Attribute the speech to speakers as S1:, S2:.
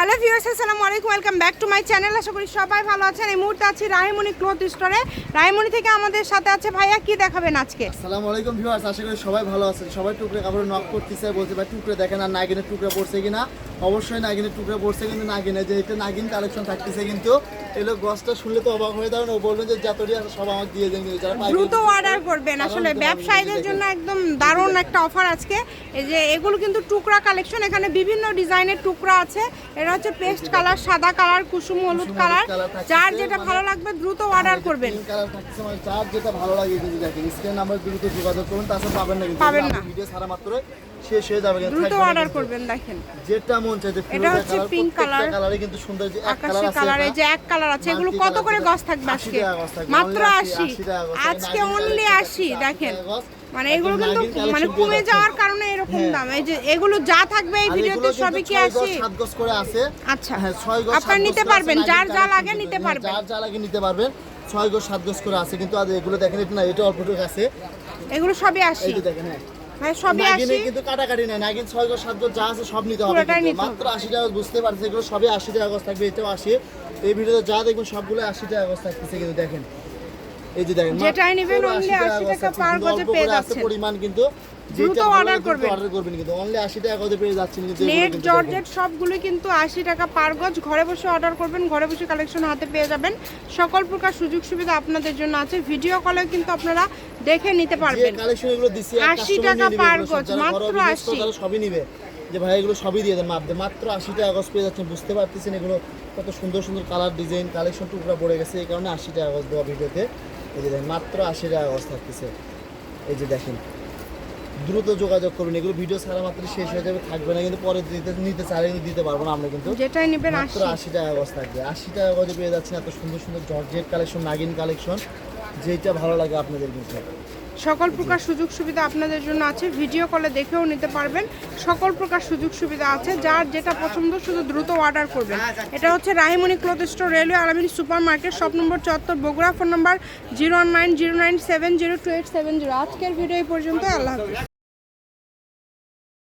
S1: Hello viewers আসসালামু আলাইকুম welcome back to my channel আশা করি সবাই ভালো আছেন। এই মুহূর্তে আছি রাহিমণি ক্লোথ স্টোরে। রাহিমণি থেকে আমাদের সাথে আছে ভাইয়া, কি দেখাবেন আজকে?
S2: আসসালামু আলাইকুম ভিউয়ার্স আশা করি সবাই ভালো আছেন। সবাই টুকরে কাপড় নক করতেছে বলতে ভাই, টুকরে দেখেন আর নাগিনের টুকরে পড়ছে কিনা? অবশ্যই নাগিনের টুকরে পড়ছে কিন্তু নাগিনে যে এটা নাগিন কালেকশন থাকতেছে কিন্তু এগুলো গছটা শুনলে তো অবাক হয়ে যাবেন। ও বলবেন যে আছে সব আমাকে দিয়ে দেন যারা
S1: দ্রুত অর্ডার করবেন। আসলে ব্যবসায়ীদের জন্য একদম দারুণ একটা অফার আজকে। এই যে এগুলো কিন্তু টুকরা কালেকশন এখানে বিভিন্ন ডিজাইনের টুকরা আছে। এটা হচ্ছে পেস্ট কালার সাদা কালার কুসুম হলুদ কালার যার যেটা
S2: মানে-
S1: ভালো লাগবে দ্রুত অর্ডার করবেন।
S2: পিঙ্ক কালার থাকতেছে মানে যার যেটা ভালো লাগে যদি দেখেন স্ক্রিন নাম্বার দ্রুত যোগাযোগ করুন তাছাড়া পাবেন না কিন্তু।
S1: পাবেন না।
S2: ভিডিও ছাড়া মাত্র শেষ হয়ে যাবে
S1: দ্রুত অর্ডার করবেন দেখেন।
S2: যেটা মন যে
S1: এটা হচ্ছে pink color।
S2: কালারে কিন্তু সুন্দর যে এক কালার আছে
S1: কালার। যে এক কালার আছে এগুলো কত করে
S2: আছে।
S1: গজ থাকবে আজকে। মাত্র
S2: 80
S1: আজকে অনলি
S2: 80
S1: দেখেন। মানে এগুলো কিন্তু মানে কমে যাওয়ার কারণে এরকম
S2: হ্যাঁ।
S1: দাম। এই যে এগুলো যা থাকবে এই ভিডিওতে সবই কি আসি
S2: সাত গজ করে আছে।
S1: আচ্ছা।
S2: হ্যাঁ, ছয় গজ,
S1: আপনারা নিতে পারবেন যার যা লাগে। নিতে
S2: হ্যাঁ,
S1: পারবেন।
S2: যার যা লাগে নিতে পারবেন। ছয় গজ সাত গজ করে আছে কিন্তু এগুলো দেখেন এটা না এটা অল্পটুকু আছে।
S1: এগুলো সবই আসি
S2: দেখেন হ্যাঁ।
S1: ভাই সবই আসি
S2: কিন্তু কাটাকাটি নাই নাগিন ছয় গজ সাত গজ যা আছে সব নিতে হবে। মাত্র আশি টাকা বুঝতে পারছি এগুলো সবই আশি টাকা গজ থাকবে এটাও আসি এই ভিডিওতে যা দেখবেন সবগুলো আশি টাকা গজ থাকতেছে কিন্তু দেখেন। এই যে দেখেন
S1: যেটাই নেবেন only 80 টাকা
S2: থাকছে,
S1: গজে পেয়ে যাচ্ছেন।
S2: পরিমাণ কিন্তু
S1: দ্রুত
S2: যেটা ভালো
S1: order
S2: লাগে দ্রুত
S1: করবেন।
S2: order করবেন কিন্তু। অনলি আশি টাকা গজে পেয়ে যাচ্ছেন কিন্তু
S1: নেট জর্জেট সবগুলো কিন্তু আশি টাকা পার গজ। ঘরে বসে অর্ডার করবেন ঘরে বসে কালেকশন হাতে পেয়ে যাবেন। সকল প্রকার সুযোগ সুবিধা আপনাদের জন্য আছে। ভিডিও কলেও কিন্তু আপনারা দেখে নিতে
S2: যে
S1: পারবেন।
S2: কালেকশন এগুলো দিছি
S1: 80 টাকা per গজ, মাত্র 80
S2: সবই নিবে। যে ভাই এগুলো সবই দিয়ে দেন মাপ মাত্র আশি টাকা গজ পেয়ে যাচ্ছেন বুঝতে পারতেছেন এগুলো কত সুন্দর সুন্দর কালার ডিজাইন কালেকশন টুকরা পড়ে গেছে। এই কারণে আশি টাকা গজ দেওয়া ভিডিওতে এই যে দেখেন মাত্র আশি টাকা গজ থাকতেছে। এই যে দেখেন। দ্রুত যোগাযোগ করুন এগুলো ভিডিও ছাড়া মাত্র শেষ হয়ে যাবে থাকবে না কিন্তু পরে দিতে নিতে চাইলে দিতে পারব না আমরা কিন্তু।
S1: যেটাই নেবেন
S2: মাত্র
S1: আশি।
S2: আশি টাকা গজ থাকবে। আশি টাকা গজে পেয়ে যাচ্ছেন এত সুন্দর সুন্দর জর্জেট কালেকশন নাগিন কালেকশন যেটা ভালো লাগে আপনাদের কিন্তু।
S1: সকল প্রকার সুযোগ সুবিধা আপনাদের জন্য আছে ভিডিও কলে দেখেও নিতে পারবেন। সকল প্রকার সুযোগ সুবিধা আছে যার যেটা পছন্দ শুধু দ্রুত অর্ডার করবেন। এটা হচ্ছে Rahimoni cloth store railway Alamin super market shop number চত্বর Bogura phone number zero nine zero nine seven zero two eight seven zero আজকের ভিডিও এই পর্যন্ত আল্লাহ হাফিজ।